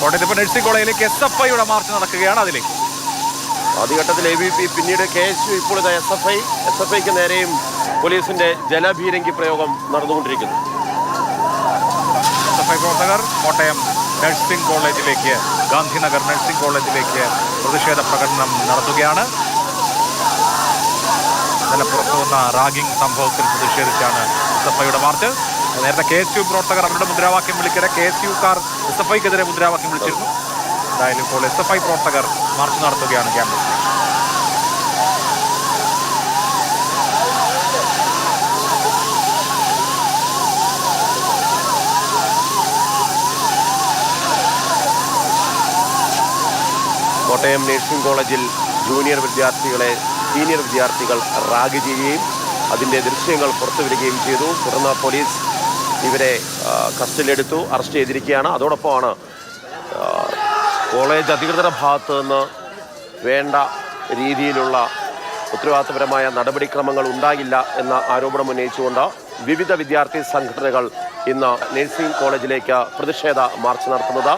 കോട്ടയത്ത് ഇപ്പോൾ നഴ്സിംഗ് കോളേജിലേക്ക് എസ് എഫ് ഐയുടെ മാർച്ച് നടക്കുകയാണ് അതിലേക്ക്. ആദ്യഘട്ടത്തിൽ എ ബി പി പിന്നീട് കെ എസ് യു ഇപ്പോൾ S F I. S F ഐക്ക് നേരെയും പോലീസിന്റെ ജലഭീരങ്കി പ്രയോഗം നടന്നുകൊണ്ടിരിക്കുന്നു. എസ് എഫ് ഐ പ്രവർത്തകർ കോട്ടയം നഴ്സിംഗ് കോളേജിലേക്ക് ഗാന്ധിനഗർ നഴ്സിംഗ് കോളേജിലേക്ക് പ്രതിഷേധ പ്രകടനം നടത്തുകയാണ്. ഇന്നലെ പുറത്തു വന്ന റാഗിംഗ് സംഭവത്തിൽ പ്രതിഷേധിച്ചാണ് എസ് എഫ് ഐയുടെ മാർച്ച്. നേരത്തെ കെ എസ് യു പ്രവർത്തകർ അവരുടെ മുദ്രാവാക്യം വിളിക്കരെ കെ എസ് യു കാർ എസ് എഫ് ഐക്കെതിരെ മുദ്രാവാക്യം വിളിച്ചിരുന്നു. എന്തായാലും ഇപ്പോൾ എസ് എഫ് ഐ പ്രവർത്തകർ മാർച്ച് നടത്തുകയാണ് ക്യാമ്പസിൽ കോട്ടയം നഴ്സിംഗ് കോളേജിൽ ജൂനിയർ വിദ്യാർത്ഥികളെ സീനിയർ വിദ്യാർത്ഥികൾ റാഗ് ചെയ്യുകയും അതിന്റെ ദൃശ്യങ്ങൾ പുറത്തുവിടുകയും ചെയ്തു. തുടർന്ന് പോലീസ് ഇവരെ കസ്റ്റഡിയിൽ എടുത്തു അറസ്റ്റ് ചെയ്തിരിക്കുകയാണ്. അതോടൊപ്പമാണ് കോളേജ് അധികൃതരുടെ ഭാഗത്തു നിന്ന് വേണ്ട രീതിയിലുള്ള ഉത്തരവാദിത്തപരമായ നടപടിക്രമങ്ങൾ ഉണ്ടാകില്ല എന്ന ആരോപണം ഉന്നയിച്ചുകൊണ്ട് വിവിധ വിദ്യാർത്ഥി സംഘടനകൾ ഇന്ന് നഴ്സിംഗ് കോളേജിലേക്ക് പ്രതിഷേധ മാർച്ച് നടത്തുന്നത്.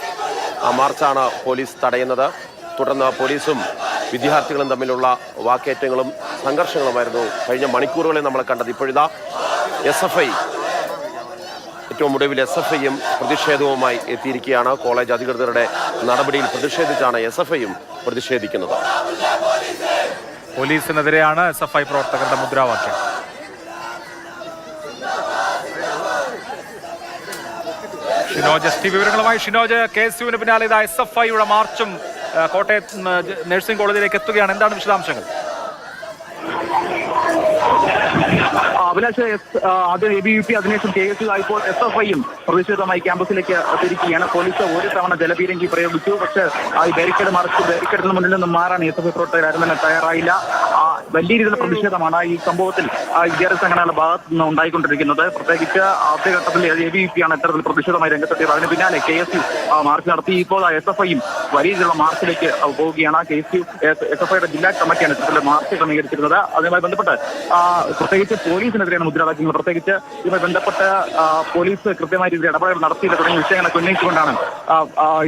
ആ മാർച്ചാണ് പോലീസ് തടയുന്നത്. തുടർന്ന് പോലീസും വിദ്യാർത്ഥികളും തമ്മിലുള്ള വാക്കേറ്റങ്ങളും സംഘർഷങ്ങളുമായിരുന്നു കഴിഞ്ഞ മണിക്കൂറുകളിൽ നമ്മൾ കണ്ടത്. ഇപ്പോഴിതാ എസ് എഫ് ഐ ഏറ്റവും ഒടുവിൽ എസ് എഫ് ഐയും പ്രതിഷേധവുമായി എത്തിയിരിക്കുകയാണ്. കോളേജ് അധികൃതരുടെ നടപടിയിൽ പ്രതിഷേധിച്ചാണ് എസ് എഫ് ഐയും പ്രതിഷേധിക്കുന്നത്. പോലീസിനെതിരെയാണ് എസ് എഫ് ഐ പ്രവർത്തകരുടെ മുദ്രാവാക്യം. ഷിനോജ് എസ് ടി വിവരങ്ങളുമായി ഷിനോജ് കെ എസ് യുവിന് പിന്നാലെ ഇതാ എസ് എഫ് ഐയുടെ മാർച്ചും കോട്ടയം നഴ്സിംഗ് കോളേജിലേക്ക് എത്തുകയാണ്. എന്താണ് വിശദാംശങ്ങൾ? അഭിലാഷ് ആദ്യം എ ബി യു പി അതിനുശേഷം കെ എസ് യു ആയപ്പോൾ എസ് എഫ് ഐയും പ്രതിഷേധമായി ക്യാമ്പസിലേക്ക് തിരിക്കുകയാണ് പോലീസ് ഒരു തവണ ജലപീരങ്കി പ്രയോഗിച്ചു. പക്ഷേ ആ ബാരിക്കേഡ് മറിച്ച് ബാരിക്കേഡിന് മുന്നിൽ നിന്നും മാറാൻ എസ് എഫ് ഐ പ്രവർത്തകർ ആരും തന്നെ തയ്യാറായില്ല. വലിയ രീതിയിലുള്ള പ്രതിഷേധമാണ് ഈ സംഭവത്തിൽ വിദ്യാർത്ഥി സംഘടനകളുടെ ഭാഗത്ത് നിന്ന് ഉണ്ടായിക്കൊണ്ടിരിക്കുന്നത്. പ്രത്യേകിച്ച് ആദ്യ ഘട്ടത്തിൽ എ ബി പി ആണ് ഇത്തരത്തിൽ പ്രതിഷേധമായി രംഗത്തെത്തിയത്. അതിന് പിന്നാലെ കെ എസ് യു മാർച്ച് നടത്തി. ഇപ്പോൾ എസ് എഫ് ഐയും വലിയ രീതിയിലുള്ള മാർച്ചിലേക്ക് പോവുകയാണ്. K S U S F ഐയുടെ ജില്ലാ കമ്മിറ്റിയാണ് ഇത്തരത്തിൽ മാർച്ച് ക്രമീകരിച്ചിരുന്നത്. അതുമായി ബന്ധപ്പെട്ട് പ്രത്യേകിച്ച് പോലീസിനെതിരെയാണ് മുദ്രാവാക്യങ്ങൾ. പ്രത്യേകിച്ച് ഇതുമായി ബന്ധപ്പെട്ട് പോലീസ് കൃത്യമായ രീതിയിൽ ഇടപെടൽ നടത്തിയില്ല തുടങ്ങിയ വിഷയങ്ങളൊക്കെ ഉന്നയിച്ചുകൊണ്ടാണ്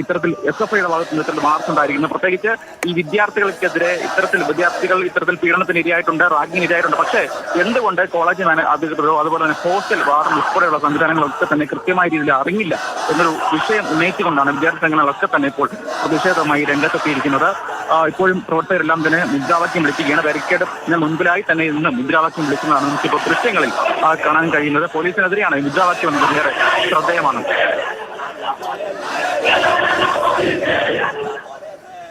ഇത്തരത്തിൽ എസ് എഫ് ഐയുടെ ഭാഗത്ത് നിന്ന് ഇത്തരത്തിൽ മാർച്ച് ഉണ്ടായിരിക്കുന്നത്. പ്രത്യേകിച്ച് ഈ വിദ്യാർത്ഥികൾക്കെതിരെ ഇത്തരത്തിൽ വിദ്യാർത്ഥികൾ ഇത്തരത്തിൽ പീഡനത്തിന് ഇരയായിട്ടുണ്ട് റാഗിങ്ങിന് ഇരയായിട്ടുണ്ട്. പക്ഷേ എന്തുകൊണ്ട് കോളേജ് അധികൃതരോ അതുപോലെ തന്നെ ഹോസ്റ്റൽ വാർഡൻ ഉൾപ്പെടെയുള്ള സംവിധാനങ്ങളൊക്കെ തന്നെ കൃത്യമായ രീതിയിൽ അറിഞ്ഞില്ല എന്നൊരു വിഷയം ഉന്നയിച്ചുകൊണ്ടാണ് വിദ്യാർത്ഥി സംഘടനകളൊക്കെ തന്നെ ഇപ്പോൾ പ്രതിഷേധമായി രംഗത്തെത്തിയിരിക്കുന്നത്. ഇപ്പോഴും പ്രവർത്തകരെല്ലാം തന്നെ മുദ്രാവാക്യം വിളിക്കുകയാണ്. ബാരിക്കേഡിന് മുൻപിലായി തന്നെ ഇന്ന് മുദ്രാവാക്യം വിളിക്കുന്നതാണ് നമുക്കിപ്പോൾ ദൃശ്യങ്ങളിൽ കാണാൻ കഴിയുന്നത്. പോലീസിനെതിരെയാണ് മുദ്രാവാക്യം എന്നത് ശ്രദ്ധേയമാണ്.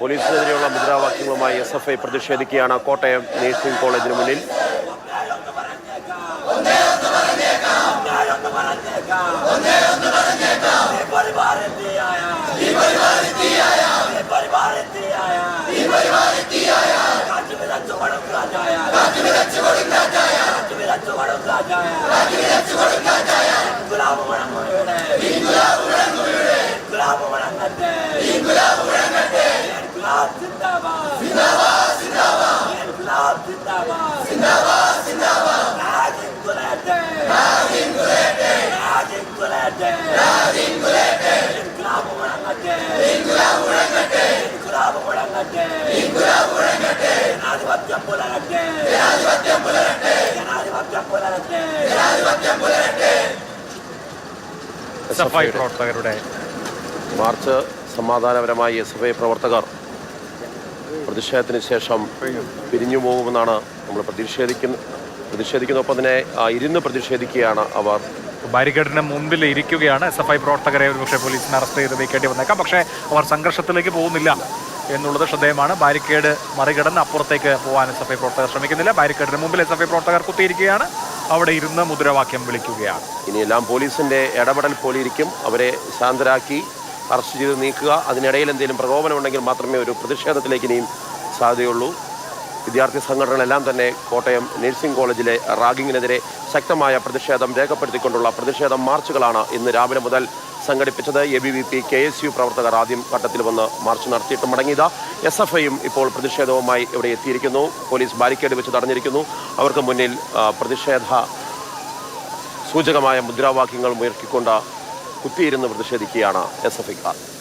പോലീസിനെതിരെയുള്ള മുദ്രാവാക്യങ്ങളുമായി എസ് എഫ് ഐ പ്രതിഷേധിക്കുകയാണ് കോട്ടയം നേഴ്സിംഗ് കോളേജിന് മുന്നിൽ എസ് എഫ് ഐ പ്രവർത്തകരുടെ മാർച്ച് സമാധാനപരമായി എസ് എഫ് ഐ പ്രവർത്തകർ പ്രതിഷേധത്തിന് ശേഷം പിരിഞ്ഞു പോകുമെന്നാണ് നമ്മൾ പ്രതിഷേധിക്കുന്ന പ്രതിഷേധിക്കുന്നൊപ്പം തന്നെ ഇരുന്ന് പ്രതിഷേധിക്കുകയാണ് അവർ. ബാരിക്കേഡിന് മുമ്പിൽ ഇരിക്കുകയാണ്. എസ് എഫ് ഐ പ്രവർത്തകരെ പക്ഷേ പോലീസിന് അറസ്റ്റ് ചെയ്ത് നീക്കേണ്ടി വന്നേക്കാം. പക്ഷേ അവർ സംഘർഷത്തിലേക്ക് പോകുന്നില്ല എന്നുള്ളത് ശ്രദ്ധേയമാണ്. ബാരിക്കേഡ് മറികടന്ന് അപ്പുറത്തേക്ക് പോകാൻ എസ് എഫ് ഐ പ്രവർത്തകർ ശ്രമിക്കുന്നില്ല. ബാരിക്കേഡിന് മുമ്പിൽ എസ് എഫ് ഐ പ്രവർത്തകർ കുത്തിയിരിക്കുകയാണ്. അവിടെ ഇരുന്ന് മുദ്രാവാക്യം വിളിക്കുകയാണ്. ഇനിയെല്ലാം പോലീസിന്റെ ഇടപെടൽ പോലിരിക്കും അവരെ ശാന്തരാക്കി അറസ്റ്റ് ചെയ്ത് നീക്കുക. അതിനിടയിൽ എന്തെങ്കിലും പ്രകോപനം ഉണ്ടെങ്കിൽ മാത്രമേ ഒരു പ്രതിഷേധത്തിലേക്ക് ഇനിയും സാധ്യതയുള്ളൂ. വിദ്യാർത്ഥി സംഘടനകളെല്ലാം തന്നെ കോട്ടയം നഴ്സിംഗ് കോളേജിലെ റാഗിങ്ങിനെതിരെ ശക്തമായ പ്രതിഷേധം രേഖപ്പെടുത്തിക്കൊണ്ടുള്ള പ്രതിഷേധ മാർച്ചുകളാണ് ഇന്ന് രാവിലെ മുതൽ സംഘടിപ്പിച്ചത്. A B V P K S U പ്രവർത്തകർ ആദ്യം ഘട്ടത്തിൽ വന്ന് മാർച്ച് നടത്തിയിട്ട് മടങ്ങിയത്. എസ് എഫ് ഐയും ഇപ്പോൾ പ്രതിഷേധവുമായി ഇവിടെ എത്തിയിരിക്കുന്നു. പോലീസ് ബാരിക്കേഡ് വെച്ച് തടഞ്ഞിരിക്കുന്നു. അവർക്ക് മുന്നിൽ പ്രതിഷേധ സൂചകമായ മുദ്രാവാക്യങ്ങൾ ഉയർത്തിക്കൊണ്ട് കുത്തിയിരുന്ന് പ്രതിഷേധിക്കുകയാണ് എസ് എഫ് ഐക്കാർ.